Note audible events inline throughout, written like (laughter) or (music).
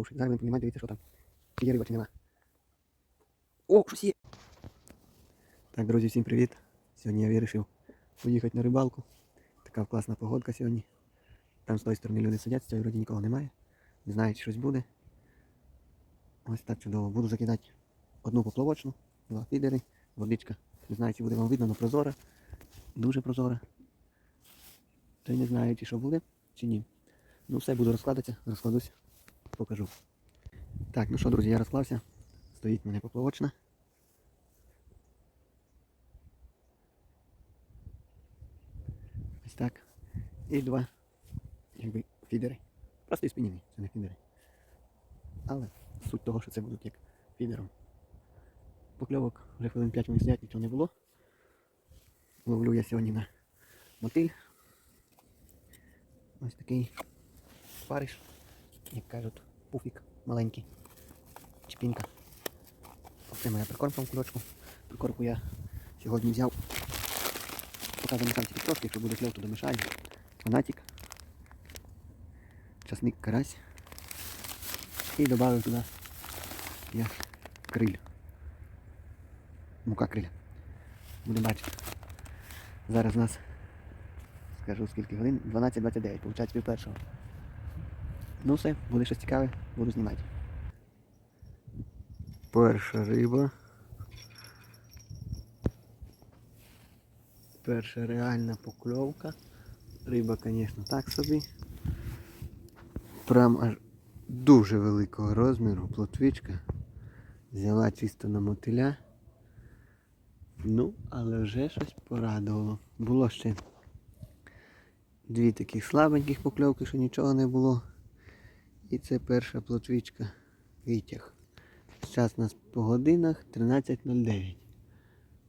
ворушить. Зараз будемо піднімати, дивіться, що там. Є риба, чи нема. О, щось. Так, друзі, всім привіт. Сьогодні я вирішив поїхати на рибалку. Така класна погодка сьогодні. Там з тої сторони люди сидять, з цієї вроді нікого немає. Не знаю, чи щось буде. Ось так чудово. Буду закидати одну поплавочну, два фідери, водичка. Не знаю, чи буде вам видно, але прозора. Дуже прозора. Та й не знаю, чи що буде, чи ні. Ну все, буду розкладатися, розкладусь, покажу. Так, ну що, друзі, я розклався. Стоїть мене поплавочна. Ось так. І два якби фідери. Просто і спінінги, це не фідери. Але суть того, що це будуть як фідером. Покльовок вже хвилин 5 вони сидять, нічого не було. Ловлю я сьогодні на мотиль. Ось такий париш, як кажуть, пуфік маленький. Чпінка. Оце моя прикормка в кульочку. Прикормку я сьогодні взяв. Показано там тільки трошки, якщо буде кльов, то домішаю. Фанатик. Часник карась. І додав туди я криль. Мука криля. Будемо бачити. Зараз у нас, скажу скільки годин, 12.29, виходить пів першого. Ну все, буде щось цікаве, буду знімати. Перша риба. Перша реальна покльовка. Риба, звісно, так собі. Прям аж дуже великого розміру, плотвичка. Взяла чисто на мотиля. Ну, але вже щось порадувало. Було ще дві таких слабеньких покльовки, що нічого не було. І це перша плотвичка витяг. Зараз у нас по годинах 13.09.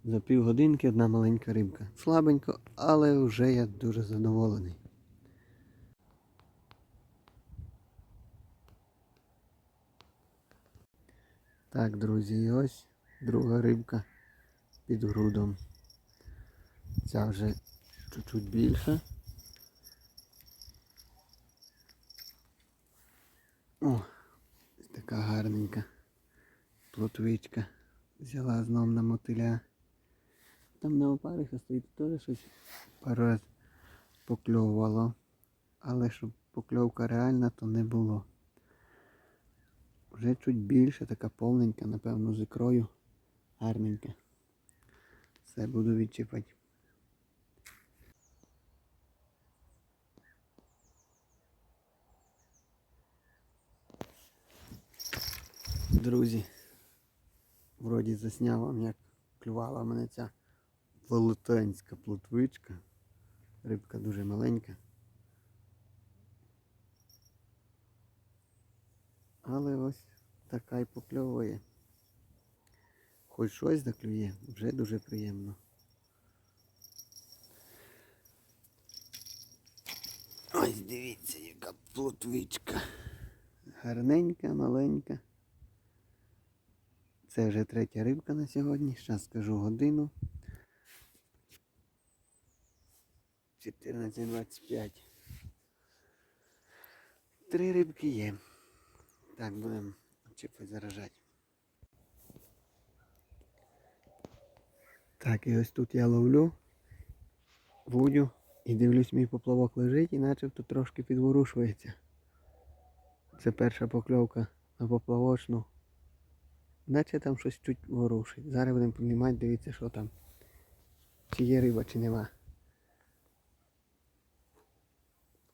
За півгодинки одна маленька рибка. Слабенько, але вже я дуже задоволений. Так, друзі, і ось друга рибка під грудом. Ця вже чуть-чуть більша. О, така гарненька плотвичка. Взяла знов на мотиля. Там на опариха стоїть теж щось пару раз покльовувало. Але щоб покльовка реальна, то не було. Вже чуть більше, така повненька, напевно, з ікрою. Гарненька. Все буду відчіпати. Друзі, вроді засняв вам, як клювала мене ця велетенська плотвичка. Рибка дуже маленька. Але ось така й покльовує. Хоч щось заклює, вже дуже приємно. Ось дивіться, яка плотвичка. Гарненька, маленька. Це вже третя рибка на сьогодні. Зараз скажу годину. 14.25. Три рибки є. Так, будемо чіпати заражати. Так, і ось тут я ловлю, вудю і дивлюсь, мій поплавок лежить і начебто трошки підворушується. Це перша покльовка на поплавочну. Наче там щось чуть ворушить. Зараз будемо піднімати, дивіться, що там. Чи є риба, чи нема.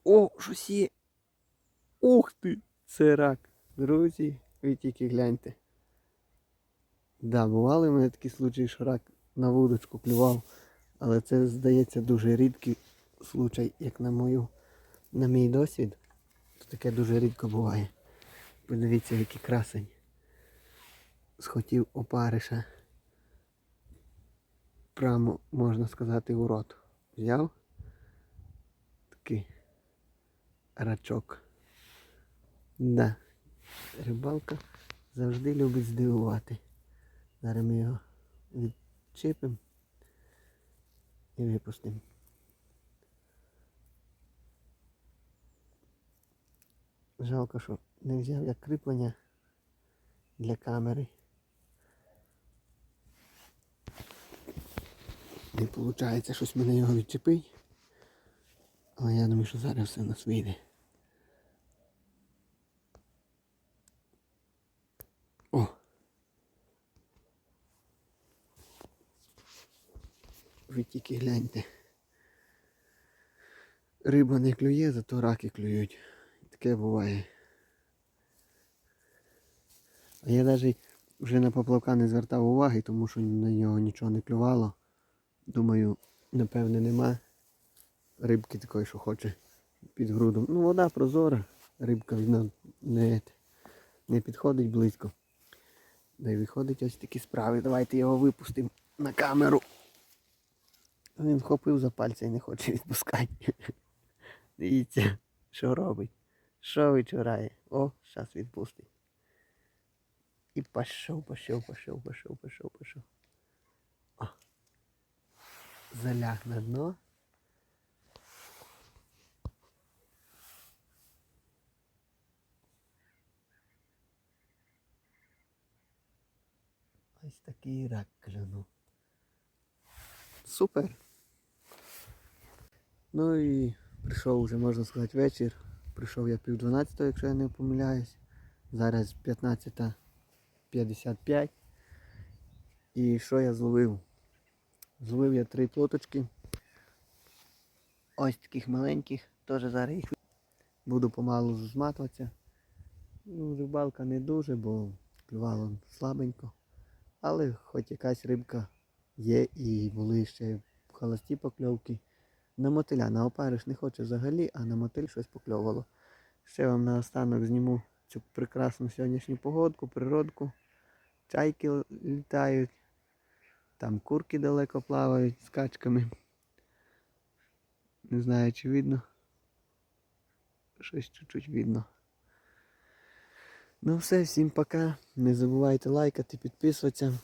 О, щось є! Ух ти! Це рак. Друзі, ви тільки гляньте. Да, бували в мене такі случаї, що рак на вудочку клював, але це, здається, дуже рідкий случай, як на мою, на мій досвід. Таке дуже рідко буває. Подивіться, який красень. Схотів опариша. Прямо, можна сказати, у рот. Взяв такий рачок. Да. Рибалка завжди любить здивувати. Зараз ми його відчепимо і випустимо. Жалко, що не взяв як кріплення для камери. Не виходить щось мене його відчепить. Але я думаю, що зараз все нас вийде. О! Ви тільки гляньте. Риба не клює, зато раки клюють. Таке буває. А я навіть вже на поплавка не звертав уваги, тому що на нього нічого не клювало. Думаю, напевне, нема рибки такої, що хоче під грудом. Ну, вода прозора, рибка видно, не, не підходить близько. Да й виходить ось такі справи. Давайте його випустимо на камеру. Він вхопив за пальця і не хоче відпускати. (laughs) Дивіться, що робить. Що вичурає? О, зараз відпустить. І пішов, пішов, пішов, пішов, пішов, пішов. Заляг на дно. Ось такий рак клюнув. Супер. Ну і прийшов вже, можна сказати, вечір. Прийшов я пів 12, якщо я не помиляюсь. Зараз 15.55. І що я зловив? Зловив я три плоточки. Ось таких маленьких. Теж зараз їх буду помалу зматуватися. Ну, рибалка не дуже, бо клювало слабенько. Але хоч якась рибка є і були ще холості покльовки. На мотиля, на опариш не хоче взагалі, а на мотиль щось покльовувало. Ще вам наостанок зніму цю прекрасну сьогоднішню погодку, природку. Чайки літають, там курки далеко плавають з качками. Не знаю, чи видно. Щось чуть-чуть видно. Ну все, всім пока. Не забувайте лайкати, підписуватися.